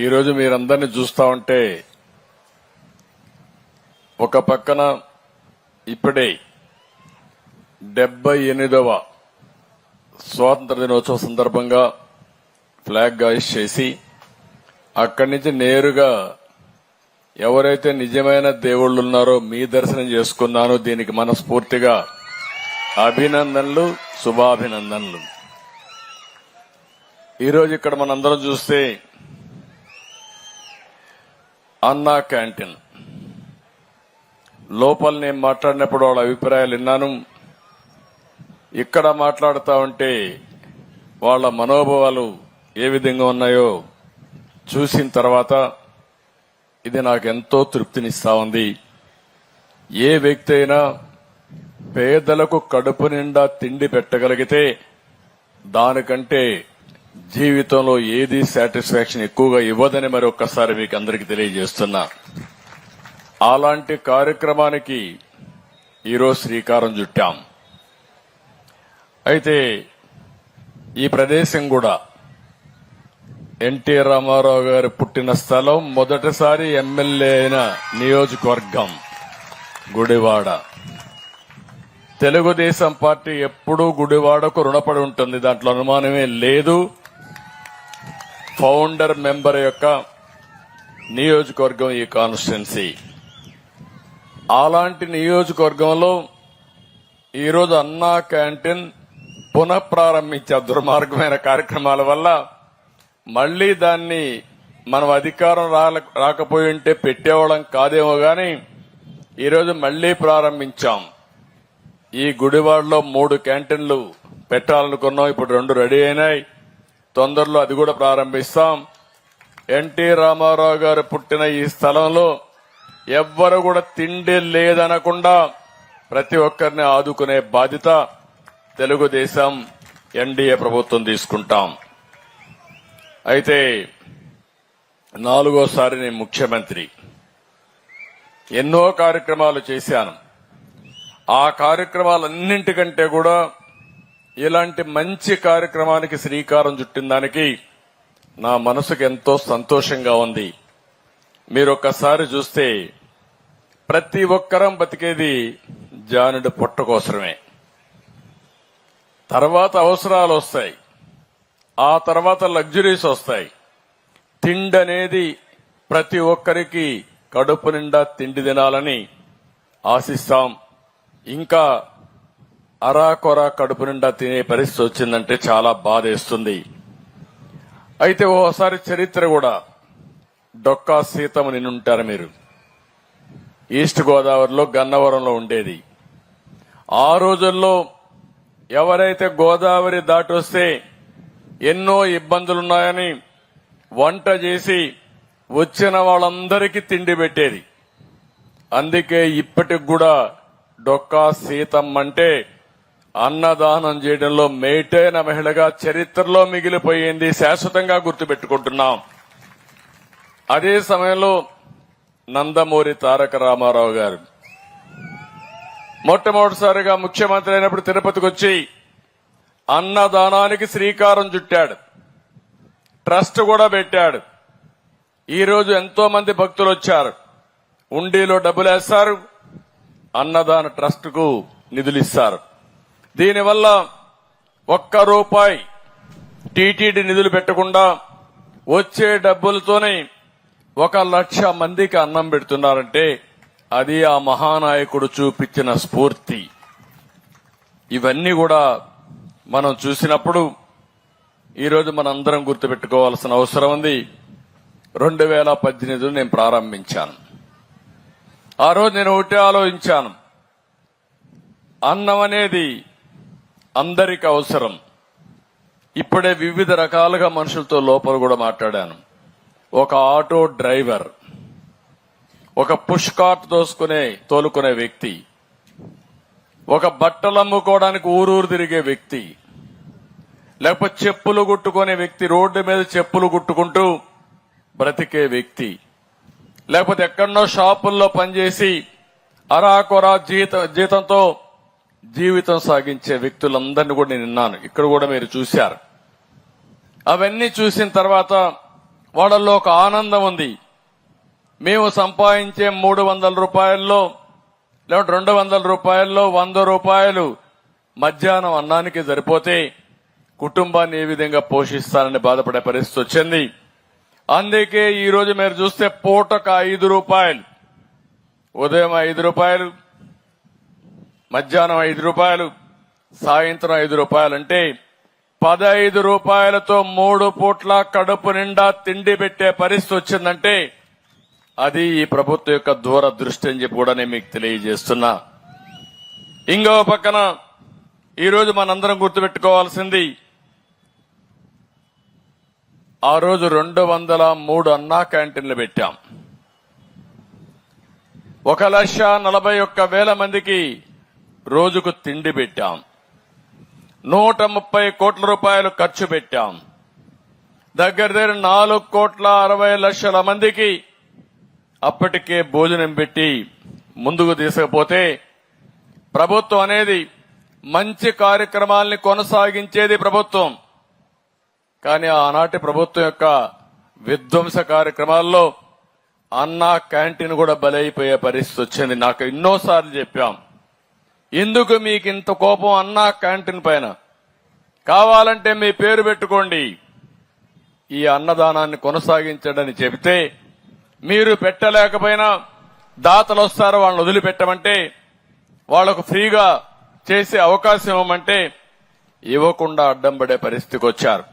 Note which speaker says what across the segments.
Speaker 1: ఈరోజు మీరందరినీ చూస్తా ఉంటే ఒక పక్కన ఇప్పుడే డెబ్బై ఎనిమిదవ స్వాతంత్ర దినోత్సవ సందర్భంగా ఫ్లాగ్ హాయిస్ట్ చేసి అక్కడి నుంచి నేరుగా ఎవరైతే నిజమైన దేవుళ్ళు ఉన్నారో మీ దర్శనం చేసుకున్నానో. దీనికి మనస్ఫూర్తిగా అభినందనలు శుభాభినందనలు. ఈరోజు ఇక్కడ మనందరం చూస్తే అన్నా క్యాంటీన్. లోపల నేను మాట్లాడినప్పుడు వాళ్ళ అభిప్రాయాలు విన్నాను. ఇక్కడ మాట్లాడుతూ ఉంటే వాళ్ళ మనోభావాలు ఏ విధంగా ఉన్నాయో చూసిన తర్వాత ఇది నాకు ఎంతో తృప్తినిస్తా ఉంది. ఏ వ్యక్తి అయినా పేదలకు కడుపు నిండా తిండి పెట్టగలిగితే దానికంటే జీవితంలో ఏది సాటిస్ఫాక్షన్ ఎక్కువగా ఇవ్వదని మరి ఒక్కసారి మీకు అందరికి తెలియజేస్తున్నా. అలాంటి కార్యక్రమానికి ఈరోజు శ్రీకారం చుట్టాం. అయితే ఈ ప్రదేశం కూడా ఎన్టీ రామారావు గారు పుట్టిన స్థలం మొదటిసారి ఎమ్మెల్యే అయిన నియోజకవర్గం గుడివాడ. తెలుగుదేశం పార్టీ ఎప్పుడూ గుడివాడకు రుణపడి ఉంటుంది. దాంట్లో అనుమానమే లేదు. ఫౌండర్ మెంబర్ యొక్క నియోజకవర్గం ఈ కాన్స్టిట్యున్సీ. అలాంటి నియోజకవర్గంలో ఈరోజు అన్నా క్యాంటీన్ పునఃప్రారంభించే దుర్మార్గమైన కార్యక్రమాల వల్ల మళ్ళీ దాన్ని మనం అధికారం రాకపోయి ఉంటే పెట్టేవాళ్ళం కాదేమో గాని ఈరోజు మళ్ళీ ప్రారంభించాం. ఈ గుడివాడలో మూడు క్యాంటీన్లు పెట్టాలనుకున్నాం. ఇప్పుడు రెండు రెడీ అయినాయి. తొందరలో అది కూడా ప్రారంభిస్తాం. ఎన్టీ రామారావు గారు పుట్టిన ఈ స్థలంలో ఎవ్వరు కూడా తిండి లేదనకుండా ప్రతి ఒక్కరిని ఆదుకునే బాధ్యత తెలుగుదేశం ఎన్డీఏ ప్రభుత్వం తీసుకుంటాం. అయితే నాలుగోసారి నేను ముఖ్యమంత్రి. ఎన్నో కార్యక్రమాలు చేశాను. ఆ కార్యక్రమాలన్నింటికంటే కూడా ఇలాంటి మంచి కార్యక్రమానికి శ్రీకారం చుట్టిన దానికి నా మనసుకు ఎంతో సంతోషంగా ఉంది. మీరు ఒక్కసారి చూస్తే ప్రతి ఒక్కరం బతికేది జానుడి పొట్ట కోసమే. తర్వాత అవసరాలు వస్తాయి. ఆ తర్వాత లగ్జరీస్ వస్తాయి. తిండి అనేది ప్రతి ఒక్కరికి కడుపు నిండా తిండి తినాలని ఆశిస్తాం. ఇంకా అరాకొర కడుపు నిండా తినే పరిస్థితి వచ్చిందంటే చాలా బాధేస్తుంది. అయితే ఓసారి చరిత్ర కూడా. డొక్కా సీతమ్మ నిన్నుంటారు మీరు? ఈస్ట్ గోదావరిలో గన్నవరంలో ఉండేది. ఆ రోజుల్లో ఎవరైతే గోదావరి దాటి వస్తే ఎన్నో ఇబ్బందులున్నాయని వంట చేసి వచ్చిన వాళ్ళందరికీ తిండి పెట్టేది. అందుకే ఇప్పటికి కూడా డొక్కా సీతమ్మ అంటే అన్నదానం చేయడంలో మేటైన మహిళగా చరిత్రలో మిగిలిపోయింది శాశ్వతంగా గుర్తుపెట్టుకుంటున్నాం. అదే సమయంలో నందమూరి తారక రామారావు గారు మొట్టమొదటిసారిగా ముఖ్యమంత్రి అయినప్పుడు తిరుపతికి వచ్చి అన్నదానానికి శ్రీకారం చుట్టాడు. ట్రస్ట్ కూడా పెట్టాడు. ఈరోజు ఎంతో మంది భక్తులు వచ్చారు. ఉండీలో డబ్బులు వేస్తారు అన్నదాన ట్రస్ట్కు నిధులు ఇస్తారు దీనివల్ల ఒక్క రూపాయి టీటీడీ నిధులు పెట్టకుండా వచ్చే డబ్బులతోనే ఒక లక్ష మందికి అన్నం పెడుతున్నారంటే అది ఆ మహానాయకుడు చూపించిన స్ఫూర్తి. ఇవన్నీ కూడా మనం చూసినప్పుడు ఈరోజు మనందరం గుర్తుపెట్టుకోవాల్సిన అవసరం ఉంది. రెండు వేల పద్దెనిమిదిలో నేను ప్రారంభించాను. ఆ రోజు నేను ఒకటే ఆలోచించాను. అన్నం అనేది అందరికి అవసరం. ఇప్పుడే వివిధ రకాలుగా మనుషులతో లోపల కూడా మాట్లాడాను. ఒక ఆటో డ్రైవర్ ఒక పుష్ కార్ట్ తోసుకునే తోలుకునే వ్యక్తి ఒక బట్టలు అమ్ముకోవడానికి ఊరూరు తిరిగే వ్యక్తి లేకపోతే చెప్పులు కుట్టుకునే వ్యక్తి రోడ్డు మీద చెప్పులు కుట్టుకుంటూ బ్రతికే వ్యక్తి లేకపోతే ఎక్కడో షాపుల్లో పనిచేసి అరాకొరా జీత జీతంతో జీవితం సాగించే వ్యక్తులందరినీ కూడా నేను విన్నాను. ఇక్కడ కూడా మీరు చూశారు. అవన్నీ చూసిన తర్వాత వాళ్ళల్లో ఒక ఆనందం ఉంది. మేము సంపాదించే మూడు వందల రూపాయల్లో లేకపోతే రెండు వందల రూపాయల్లో వంద రూపాయలు మధ్యాహ్నం అన్నానికి సరిపోతే కుటుంబాన్ని ఏ విధంగా పోషిస్తారని బాధపడే పరిస్థితి వచ్చింది. అందుకే ఈరోజు మీరు చూస్తే పూటకు ఐదు రూపాయలు ఉదయం ఐదు రూపాయలు మధ్యాహ్నం ఐదు రూపాయలు సాయంత్రం ఐదు రూపాయలు అంటే పదహైదు రూపాయలతో మూడు పూట్ల కడుపు నిండా తిండి పెట్టే పరిస్థితి వచ్చిందంటే అది ఈ ప్రభుత్వం యొక్క దూరదృష్టి అని చెప్పి కూడా నేను మీకు తెలియజేస్తున్నా. ఇంకో పక్కన ఈరోజు మనందరం గుర్తుపెట్టుకోవాల్సింది ఆ రోజు రెండు వందల మూడు అన్నా క్యాంటీన్లు పెట్టాం. ఒక లక్ష నలభై ఒక్క వేల మందికి రోజుకు తిండి పెట్టాం. నూట ముప్పై కోట్ల రూపాయలు ఖర్చు పెట్టాం. దగ్గర దగ్గర నాలుగు కోట్ల అరవై లక్షల మందికి అప్పటికే భోజనం పెట్టి ముందుకు తీసుకపోతే ప్రభుత్వం అనేది మంచి కార్యక్రమాల్ని కొనసాగించేది ప్రభుత్వం. కానీ ఆనాటి ప్రభుత్వం యొక్క విధ్వంస కార్యక్రమాల్లో అన్నా క్యాంటీన్ కూడా బలైపోయే పరిస్థితి వచ్చింది. నాకు ఎన్నోసార్లు చెప్పాం. ఎందుకు మీకు ఇంత కోపం అన్నా క్యాంటీన్ పైన? కావాలంటే మీ పేరు పెట్టుకోండి. ఈ అన్నదానాన్ని కొనసాగించడని చెబితే మీరు పెట్టలేకపోయినా దాతలు వస్తారు వాళ్ళని వదిలిపెట్టమంటే వాళ్ళకు ఫ్రీగా చేసే అవకాశం ఇవ్వమంటే ఇవ్వకుండా అడ్డం పడే పరిస్థితికి వచ్చారు.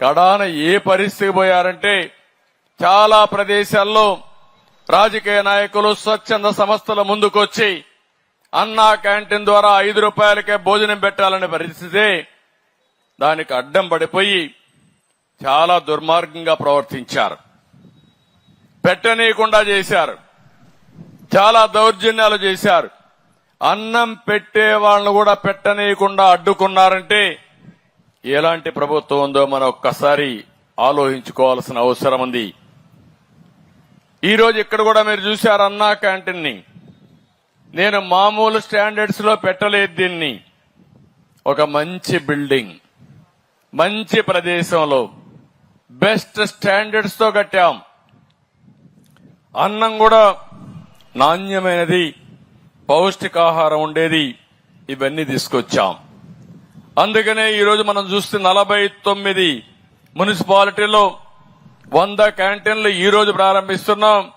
Speaker 1: కడాన ఏ పరిస్థితికి పోయారంటే చాలా ప్రదేశాల్లో రాజకీయ నాయకులు స్వచ్ఛంద సంస్థల ముందుకొచ్చి అన్నా క్యాంటీన్ ద్వారా ఐదు రూపాయలకే భోజనం పెట్టాలనే పరిస్థితి. దానికి అడ్డం పడిపోయి చాలా దుర్మార్గంగా ప్రవర్తించారు. పెట్టనీయకుండా చేశారు. చాలా దౌర్జన్యాలు చేశారు. అన్నం పెట్టే వాళ్ళను కూడా పెట్టనీయకుండా అడ్డుకున్నారంటే ఎలాంటి ప్రభుత్వం ఉందో మనం ఒక్కసారి ఆలోచించుకోవాల్సిన అవసరం ఉంది. ఈరోజు ఇక్కడ కూడా మీరు చూశారు అన్నా క్యాంటీన్ని. నేను మామూలు స్టాండర్డ్స్లో పెట్టలేదు దీన్ని. ఒక మంచి బిల్డింగ్ మంచి ప్రదేశంలో బెస్ట్ స్టాండర్డ్స్తో కట్టాం. అన్నం కూడా నాణ్యమైనది పౌష్టికాహారం ఉండేది ఇవన్నీ తీసుకొచ్చాం. అందుకనే ఈరోజు మనం చూస్తే నలభై తొమ్మిది మున్సిపాలిటీలో వంద క్యాంటీన్లు ఈరోజు ప్రారంభిస్తున్నాం.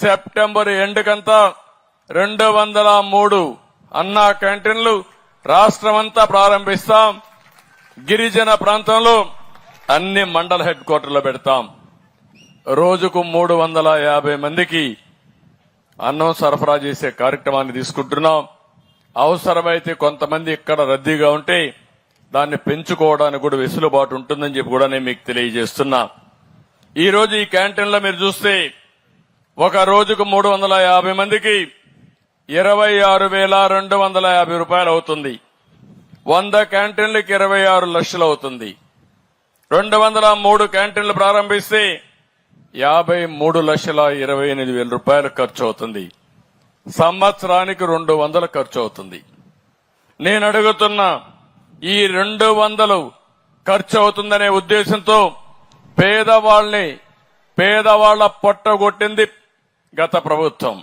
Speaker 1: సెప్టెంబర్ ఎండ్ కంతా రెండు వందల మూడు అన్నా క్యాంటీన్లు రాష్ట్రమంతా ప్రారంభిస్తాం. గిరిజన ప్రాంతంలో అన్ని మండల హెడ్ క్వార్టర్లో పెడతాం. రోజుకు మూడు వందల యాభై మందికి అన్నం సరఫరా చేసే కార్యక్రమాన్ని తీసుకుంటున్నాం. అవసరమైతే కొంతమంది ఇక్కడ రద్దీగా ఉంటే దాన్ని పెంచుకోవడానికి కూడా వెసులుబాటు ఉంటుందని చెప్పి కూడా నేను మీకు తెలియజేస్తున్నా. ఈ రోజు ఈ క్యాంటీన్లో మీరు చూస్తే ఒక రోజుకు మూడు వందల యాభై మందికి ఇరవై ఆరు వేల రెండు వందల యాభై రూపాయలు అవుతుంది వంద క్యాంటీన్లకు ఇరవై ఆరు లక్షలు అవుతుంది రెండు వందల మూడు క్యాంటీన్లు ప్రారంభిస్తే యాభై మూడు లక్షల ఇరవై ఎనిమిది వేల రూపాయలు ఖర్చు అవుతుంది సంవత్సరానికి రెండు వందలు ఖర్చు అవుతుంది నేను అడుగుతున్నా ఈ రెండు వందలు ఖర్చు అవుతుందనే ఉద్దేశంతో పేదవాళ్ళని పేదవాళ్ళ పొట్టగొట్టింది గత ప్రభుత్వం.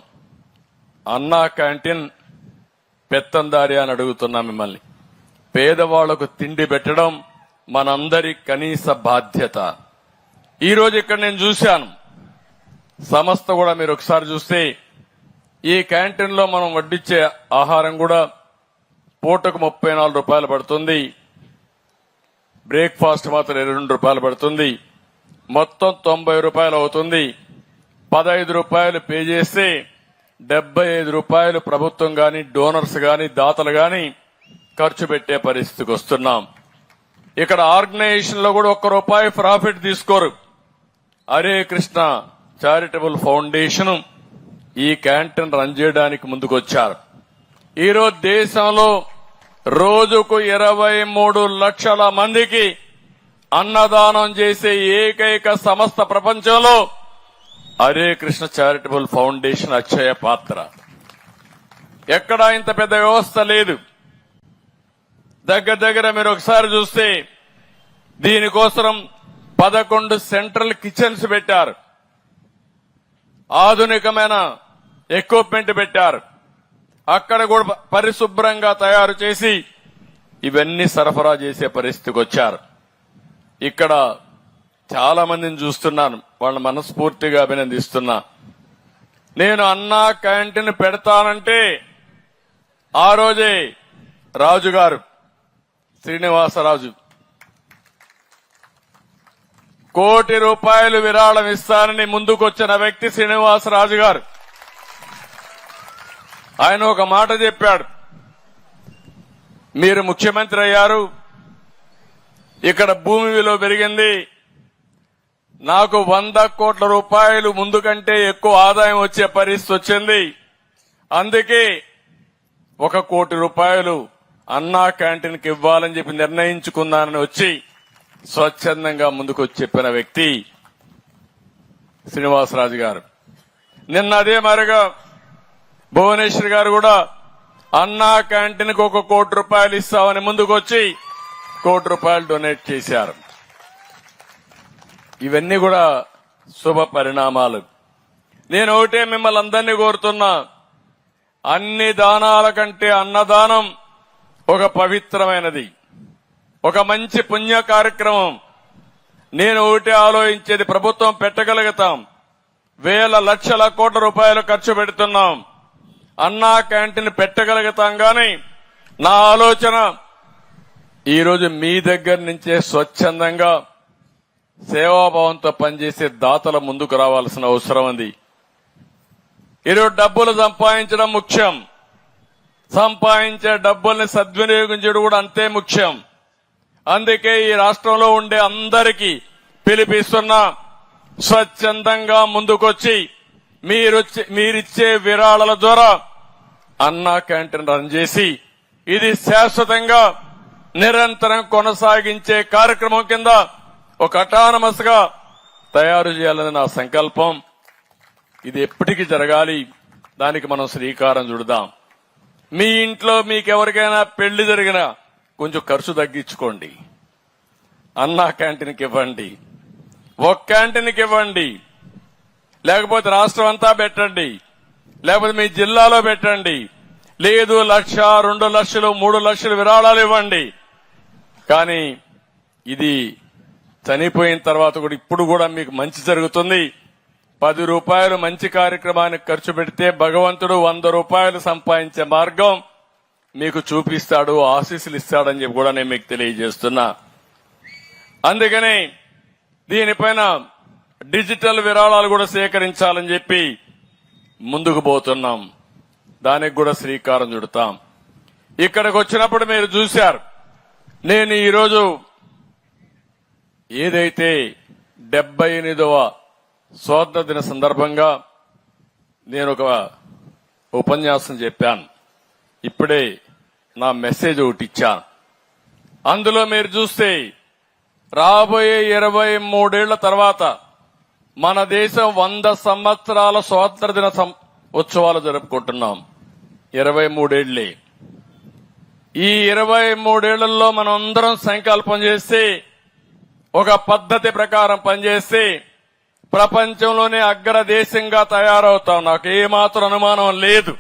Speaker 1: అన్నా క్యాంటీన్ పెత్తందారి అని అడుగుతున్నా మిమ్మల్ని. పేదవాళ్ళకు తిండి పెట్టడం మనందరి కనీస బాధ్యత. ఈరోజు ఇక్కడ నేను చూశాను. సంస్థ కూడా మీరు ఒకసారి చూస్తే ఈ క్యాంటీన్లో మనం వడ్డించే ఆహారం కూడా పూటకు ముప్పై నాలుగు రూపాయలు పడుతుంది. బ్రేక్ఫాస్ట్ మాత్రం ఇరవై రెండు రూపాయలు పడుతుంది. మొత్తం తొంభై రూపాయలు అవుతుంది. పదహైదు రూపాయలు పే చేస్తే డెబ్బై ఐదు రూపాయలు ప్రభుత్వం గాని డోనర్స్ గాని దాతలు గాని ఖర్చు పెట్టే పరిస్థితికి వస్తున్నాం. ఇక్కడ ఆర్గనైజేషన్లో కూడా ఒక్క రూపాయి ప్రాఫిట్ తీసుకోరు. హరే కృష్ణ చారిటబుల్ ఫౌండేషన్ ఈ క్యాంటీన్ రన్ చేయడానికి ముందుకొచ్చారు. ఈరోజు దేశంలో రోజుకు ఇరవై మూడు లక్షల మందికి అన్నదానం చేసే ఏకైక సంస్థ ప్రపంచంలో హరే కృష్ణ చారిటబుల్ ఫౌండేషన్ అక్షయ పాత్ర. ఎక్కడా ఇంత పెద్ద వ్యవస్థ లేదు. దగ్గర దగ్గర మీరు ఒకసారి చూస్తే దీనికోసం పదకొండు సెంట్రల్ కిచెన్స్ పెట్టారు. ఆధునికమైన ఎక్విప్మెంట్ పెట్టారు. అక్కడ కూడా పరిశుభ్రంగా తయారు చేసి ఇవన్నీ సరఫరా చేసే పరిస్థితికి వచ్చారు. ఇక్కడ చాలా మందిని చూస్తున్నాను. వాళ్ళ మనస్ఫూర్తిగా అభినందిస్తున్నా. నేను అన్నా క్యాంటీన్ పెడతానంటే ఆ రోజే రాజుగారు శ్రీనివాసరాజు. కోటి రూపాయలు విరాళం ఇస్తానని ముందుకొచ్చిన వ్యక్తి శ్రీనివాసరాజు గారు ఆయన ఒక మాట చెప్పాడు. మీరు ముఖ్యమంత్రి అయ్యారు. ఇక్కడ భూమి విలువ పెరిగింది. నాకు వంద కోట్ల రూపాయలు ముందు కంటే ఎక్కువ ఆదాయం వచ్చే పరిస్థితి వచ్చింది. అందుకే ఒక కోటి రూపాయలు అన్నా క్యాంటీన్కి ఇవ్వాలని చెప్పి నిర్ణయించుకున్నానని వచ్చి స్వచ్ఛందంగా ముందుకు వచ్చి చెప్పిన వ్యక్తి శ్రీనివాసరాజు గారు. నిన్న అదే మరిగా భువనేశ్వర్ గారు కూడా అన్నా క్యాంటీన్కి ఒక కోటి రూపాయలు ఇస్తామని ముందుకు వచ్చి కోటి రూపాయలు డొనేట్ చేశారు. ఇవన్నీ కూడా శుభ పరిణామాలు. నేను ఒకటే మిమ్మల్ని అందరినీ కోరుతున్నా. అన్ని దానాల కంటే అన్నదానం ఒక పవిత్రమైనది. ఒక మంచి పుణ్య కార్యక్రమం. నేను ఒకటి ఆలోచించేది ప్రభుత్వం పెట్టగలుగుతాం. వేల లక్షల కోట్ల రూపాయలు ఖర్చు పెడుతున్నాం. అన్నా క్యాంటీన్ పెట్టగలుగుతాం గాని నా ఆలోచన ఈరోజు మీ దగ్గర నుంచే స్వచ్ఛందంగా సేవాభావంతో పనిచేసే దాతల ముందుకు రావాల్సిన అవసరం ఉంది. ఈరోజు డబ్బులు సంపాదించడం ముఖ్యం. సంపాదించే డబ్బుల్ని సద్వినియోగం చేయడం కూడా అంతే ముఖ్యం. అందుకే ఈ రాష్ట్రంలో ఉండే అందరికీ పిలిపిస్తున్న స్వచ్ఛందంగా ముందుకొచ్చి మీరొచ్చి మీరిచ్చే విరాళాల ద్వారా అన్నా క్యాంటీన్ రన్ చేసి ఇది శాశ్వతంగా నిరంతరం కొనసాగించే కార్యక్రమం కింద ఒక అటానమస్గా తయారు చేయాలని నా సంకల్పం. ఇది ఎప్పటికీ జరగాలి. దానికి మనం శ్రీకారం చుడదాం. మీ ఇంట్లో మీకెవరికైనా పెళ్ళి జరిగినా కొంచెం ఖర్చు తగ్గించుకోండి. అన్నా క్యాంటీన్కి ఇవ్వండి. ఒక క్యాంటీన్కి ఇవ్వండి. లేకపోతే రాష్ట్రం అంతా పెట్టండి. లేకపోతే మీ జిల్లాలో పెట్టండి. లేదు లక్ష రెండు లక్షలు మూడు లక్షలు విరాళాలు ఇవ్వండి. కానీ ఇది చనిపోయిన తర్వాత కూడా ఇప్పుడు కూడా మీకు మంచి జరుగుతుంది. పది రూపాయలు మంచి కార్యక్రమానికి ఖర్చు పెడితే భగవంతుడు వంద రూపాయలు సంపాదించే మార్గం మీకు చూపిస్తాడు ఆశీస్సులు ఇస్తాడని చెప్పి కూడా నేను మీకు తెలియజేస్తున్నా. అందుకని దీనిపైన డిజిటల్ విరాళాలు కూడా సేకరించాలని చెప్పి ముందుకు పోతున్నాం. దానికి కూడా శ్రీకారం చుడతాం. ఇక్కడికి వచ్చినప్పుడు మీరు చూశారు. నేను ఈరోజు ఏదైతే డెబ్బై ఎనిమిదవ స్వాతంత్ర దిన సందర్భంగా నేను ఒక ఉపన్యాసం చెప్పాను. ఇప్పుడే నా మెసేజ్ ఒకటి ఇచ్చాను. అందులో మీరు చూస్తే రాబోయే ఇరవై మూడేళ్ళ తర్వాత మన దేశం వంద సంవత్సరాల స్వాతంత్ర దిన సం- ఉత్సవాలు జరుపుకుంటున్నాం. ఇరవై మూడేళ్ళే. ఈ ఇరవై మూడేళ్ళలో మనం అందరం సంకల్పం చేస్తే ఒక పద్ధతి ప్రకారం పనిచేసి ప్రపంచంలోనే అగ్ర దేశంగా తయారవుతాం నాకు ఏమాత్రం అనుమానం లేదు.